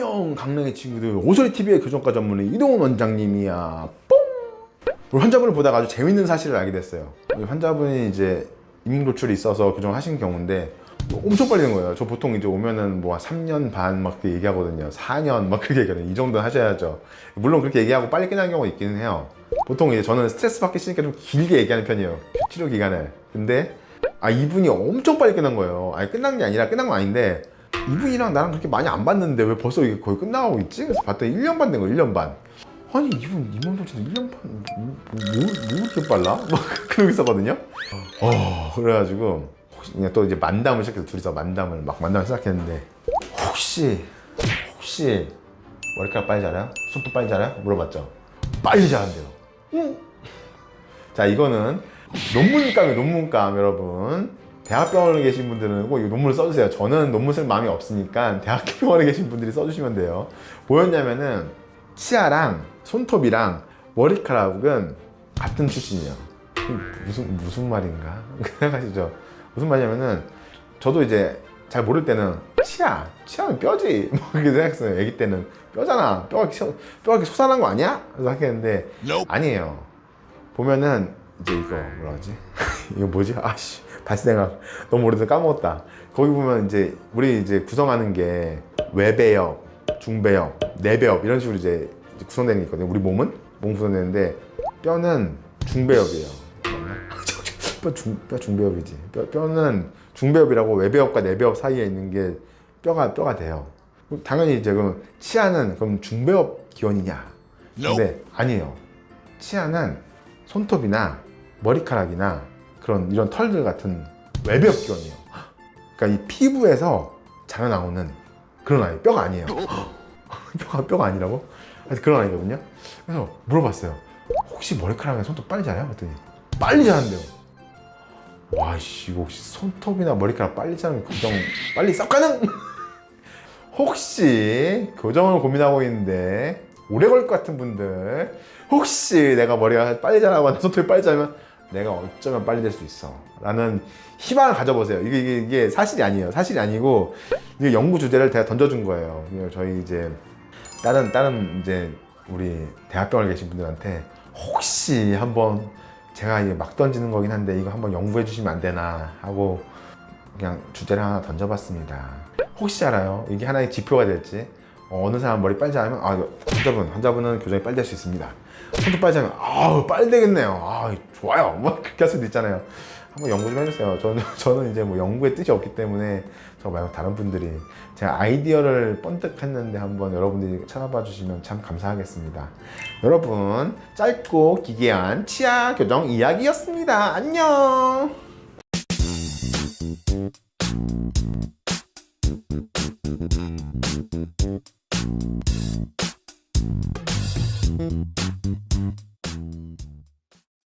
안녕 강릉의 친구들 오소리 TV의 교정과 전문의 이동훈 원장님이야. 뽕! 우리 환자분을 보다가 아주 재밌는 사실을 알게 됐어요. 이 환자분이 이제 임용 도출이 있어서 교정하신 경우인데 뭐 엄청 빨리 된 거예요. 저 보통 이제 오면은 뭐 3년 반 막 그렇게 얘기하거든요. 4년 막 그렇게 얘기하거든요. 이 정도는 하셔야죠. 물론 그렇게 얘기하고 빨리 끝나는 경우가 있기는 해요. 보통 이제 저는 스트레스 받기 싫으니까 좀 길게 얘기하는 편이에요. 치료 기간을. 근데 아 이분이 엄청 빨리 끝난 거예요. 아니 끝난 게 아니라 끝난 건 아닌데 이분이랑 나랑 그렇게 많이 안 봤는데 왜 벌써 이게 거의 끝나가고 있지? 그래서 봤더니 1년 반 된 거예요 1년 반 아니 이분 이몸 도대체 1년 반 뭐, 뭐, 뭐 이렇게 빨라? 막 그러고 있었거든요 어 그래가지고 그냥 또 이제 만담을 시작해서 둘이서 만담을 막 만담을 시작했는데 혹시 혹시 머리카락 빨리 자라요? 손톱 빨리 자라요? 물어봤죠 빨리 자란대요 응. 자 이거는 논문감이에요 논문감 여러분 대학병원에 계신 분들은 꼭 이 논문을 써주세요. 저는 논문 쓸 마음이 없으니까 대학병원에 계신 분들이 써주시면 돼요. 뭐였냐면은 치아랑 손톱이랑 머리카락은 같은 출신이에요. 무슨 무슨 말인가? 생각하시죠? 무슨 말이냐면은 저도 이제 잘 모를 때는 치아 치아는 뼈지. 뭐 그렇게 생각했어요. 아기 때는. 뼈잖아. 뼈가 뼈가 이렇게 솟아난 거 아니야? 그래서 생각했는데 아니에요. 보면은 이제 이거 뭐라 하지? 이거 뭐지? 아씨. 다시 생각. 너무 오래돼서 까먹었다. 거기 보면 이제 우리 이제 구성하는 게 외배엽, 중배엽, 내배엽 이런 식으로 이제 구성되는 게 있거든요. 우리 몸은? 몸 구성되는데 뼈는 중배엽이에요. 뼈, 중, 뼈 중배엽이지. 뼈, 뼈는 중배엽이라고 외배엽과 내배엽 사이에 있는 게 뼈가 뼈가 돼요. 당연히 이제 그럼 치아는 그럼 중배엽 기원이냐? 근데 아니에요. 치아는 손톱이나 머리카락이나 그런 이런 털들 같은 외벽 기원이에요. 그러니까 이 피부에서 자라나오는 그런 아이 뼈가 아니에요. 뼈가 뼈가 아니라고? 그런 아이거든요. 그래서 물어봤어요. 혹시 머리카락이나 손톱 빨리 자라요? 그랬더니 빨리 자란대요. 와씨 혹시 손톱이나 머리카락 빨리 자라면 교정 빨리 싹 가능? 혹시 교정을 고민하고 있는데 오래 걸것 같은 분들 혹시 내가 머리가 빨리 자라거나 손톱이 빨리 자라면 내가 어쩌면 빨리 될 수 있어. 라는 희망을 가져보세요. 이게, 이게, 이게 사실이 아니에요. 사실이 아니고 이게 연구 주제를 제가 던져준 거예요. 저희 이제 다른 다른 이제 우리 대학병원에 계신 분들한테 혹시 한번 제가 이게 막 던지는 거긴 한데 이거 한번 연구해 주시면 안 되나 하고 그냥 주제를 하나 던져봤습니다. 혹시 알아요? 이게 하나의 지표가 될지 어, 어느 사람 머리 빨리 자르면 아 환자분 환자분은 교정이 빨리 될수 있습니다. 손톱 빨리 자면 아우 빨리 되겠네요. 아 좋아요. 뭐 그렇게 할 수도 있잖아요. 한번 연구 좀 해주세요. 저는 저는 이제 뭐 연구의 뜻이 없기 때문에 저 말고 다른 분들이 제가 아이디어를 번뜩 했는데 한번 여러분들이 찾아봐 주시면 참 감사하겠습니다. 여러분 짧고 기괴한 치아 교정 이야기였습니다. 안녕. Thank you.